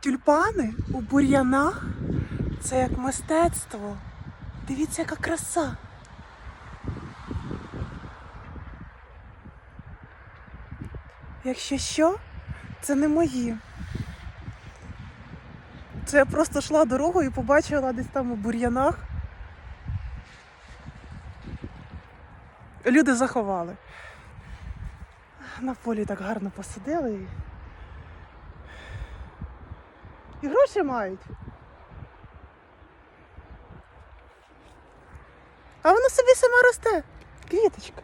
Тюльпани у бур'янах це як мистецтво. Дивіться, яка краса. Якщо що, це не мої. Це я просто йшла дорогою і побачила десь там у бур'янах. Люди заховали. На полі так гарно посадили. І, гроші мають. А воно собі сама росте. Квіточка.